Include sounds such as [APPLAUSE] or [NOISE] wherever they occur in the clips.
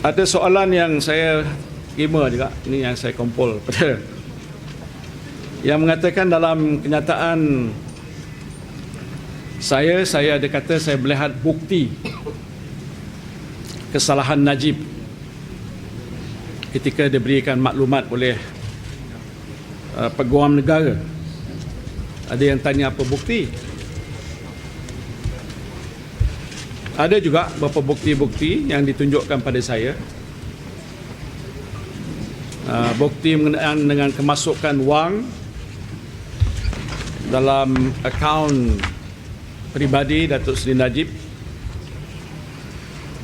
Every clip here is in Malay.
ada soalan yang saya terima juga. Ini yang saya kumpul. Pada [LAUGHS] yang mengatakan dalam kenyataan saya saya ada kata saya melihat bukti kesalahan Najib ketika diberikan maklumat oleh uh, peguam negara. Ada yang tanya apa bukti ada juga beberapa bukti-bukti yang ditunjukkan pada saya. Uh, bukti mengenai dengan kemasukan wang dalam akaun peribadi Datuk Seri Najib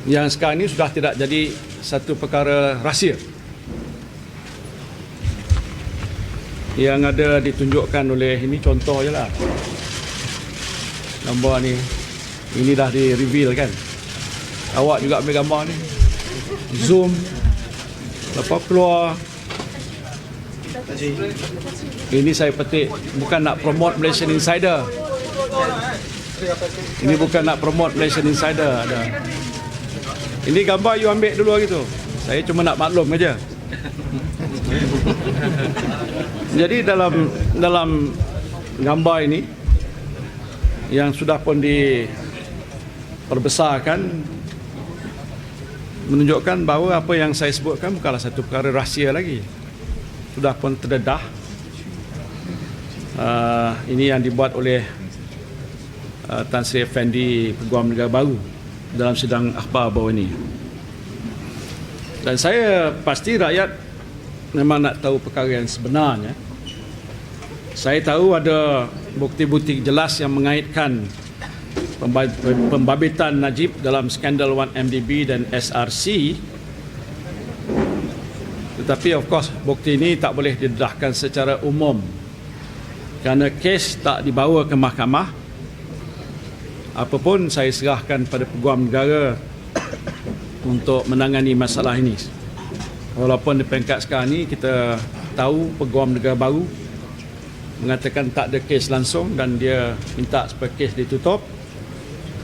yang sekarang ini sudah tidak jadi satu perkara rahsia. Yang ada ditunjukkan oleh ini contoh je lah. Gambar ni ini dah di reveal kan? Awak juga ambil gambar ni. Zoom. Lepas keluar. Ini saya petik. Bukan nak promote Malaysian Insider. Ini bukan nak promote Malaysian Insider ada. Ini gambar you ambil dulu hari tu. Saya cuma nak maklum aja. Jadi dalam dalam gambar ini yang sudah pun diperbesarkan menunjukkan bahawa apa yang saya sebutkan bukanlah satu perkara rahsia lagi. Sudah pun terdedah. Uh, ini yang dibuat oleh uh, Tan Sri Effendi Peguam Negara Baru dalam sidang akhbar baru ini. Dan saya pasti rakyat memang nak tahu perkara yang sebenarnya. Saya tahu ada bukti-bukti jelas yang mengaitkan pembabitan Najib dalam skandal 1MDB dan SRC tetapi of course bukti ini tak boleh didedahkan secara umum. Kerana kes tak dibawa ke mahkamah apapun saya serahkan pada peguam negara untuk menangani masalah ini. Walaupun di peringkat sekarang ini kita tahu peguam negara baru mengatakan tak ada kes langsung dan dia minta supaya kes ditutup.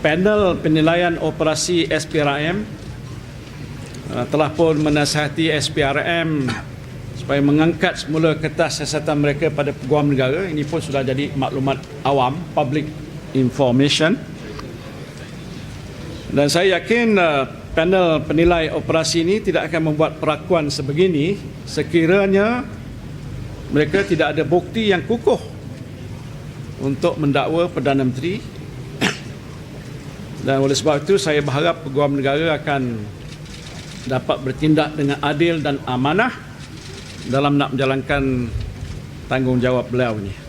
Panel penilaian operasi SPRM uh, telah pun menasihati SPRM supaya mengangkat semula kertas siasatan mereka pada peguam negara. Ini pun sudah jadi maklumat awam, public information. Dan saya yakin uh, panel penilai operasi ini tidak akan membuat perakuan sebegini sekiranya mereka tidak ada bukti yang kukuh untuk mendakwa Perdana Menteri dan oleh sebab itu saya berharap peguam negara akan dapat bertindak dengan adil dan amanah dalam nak menjalankan tanggungjawab beliau ini.